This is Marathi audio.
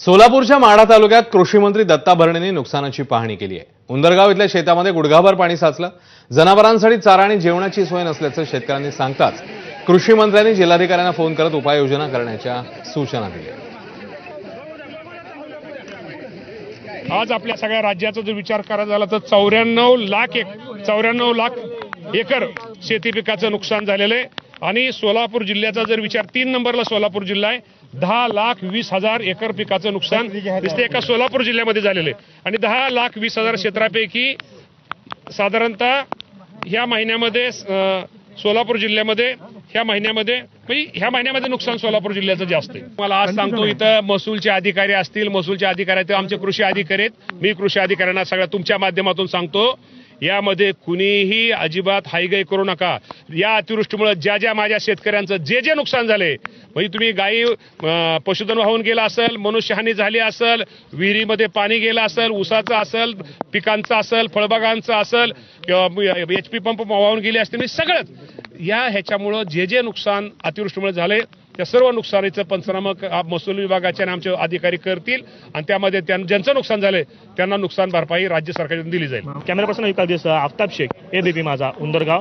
सोलापूरच्या माढा तालुक्यात कृषी मंत्री दत्ता भरणेंनी नुकसानाची पाहणी केली आहे. उंदरगाव इथल्या शेतामध्ये गुडघाभर पाणी साचलं. जनावरांसाठी चारा आणि जेवणाची सोय नसल्याचं शेतकऱ्यांनी सांगताच कृषी मंत्र्यांनी जिल्हाधिकाऱ्यांना फोन करत उपाययोजना करण्याच्या सूचना दिल्या. आज आपल्या सगळ्या राज्याचा जर विचार करायचा झाला तर चौऱ्याण्णव लाख एक चौऱ्याण्णव लाख एकर शेती पिकाचं नुकसान झालेलं आहे. आणि सोलापूर जिल्ह्याचा जर विचार तीन नंबरला सोलापूर जिल्हा आहे. दहा लाख वीस हजार एकर पिकाचं नुकसान नुसते एका सोलापूर जिल्ह्यामध्ये झालेलं आहे. आणि दहा लाख वीस हजार क्षेत्रापैकी साधारणतः ह्या महिन्यामध्ये सोलापूर जिल्ह्यामध्ये ह्या महिन्यामध्ये म्हणजे ह्या महिन्यामध्ये नुकसान सोलापूर जिल्ह्याचं जास्त आहे. मला आज सांगतो इथं महसूलचे अधिकारी असतील महसूलचे अधिकारी आहेत. आमचे कृषी अधिकारी आहेत. मी कृषी अधिकाऱ्यांना सगळ्या तुमच्या माध्यमातून सांगतो. यामध्ये कुणीही अजिबात हायगाई करू नका. या अतिवृष्टीमुळे ज्या ज्या माझ्या शेतकऱ्यांचं जे जे नुकसान झाले म्हणजे तुम्ही गायी पशुधन वाहून गेला असेल मनुष्यहानी झाली असेल विहिरीमध्ये पाणी गेलं असेल ऊसाचं असेल पिकांचं असेल फळबागांचं असेल किंवा एच पी पंप वाहून गेले असतील म्हणजे सगळंच. या ह्याच्यामुळं जे जे नुकसान अतिवृष्टीमुळे झाले त्या सर्व नुकसानीचं पंचनामा महसूल विभागाचे आणि आमचे अधिकारी करतील. आणि त्यामध्ये ज्यांचं नुकसान झालंय त्यांना नुकसान भरपाई राज्य सरकारकडून दिली जाईल. कॅमेरा पर्सन विकास दिवस आफताब शेख एबीपी माझा उंदरगाव.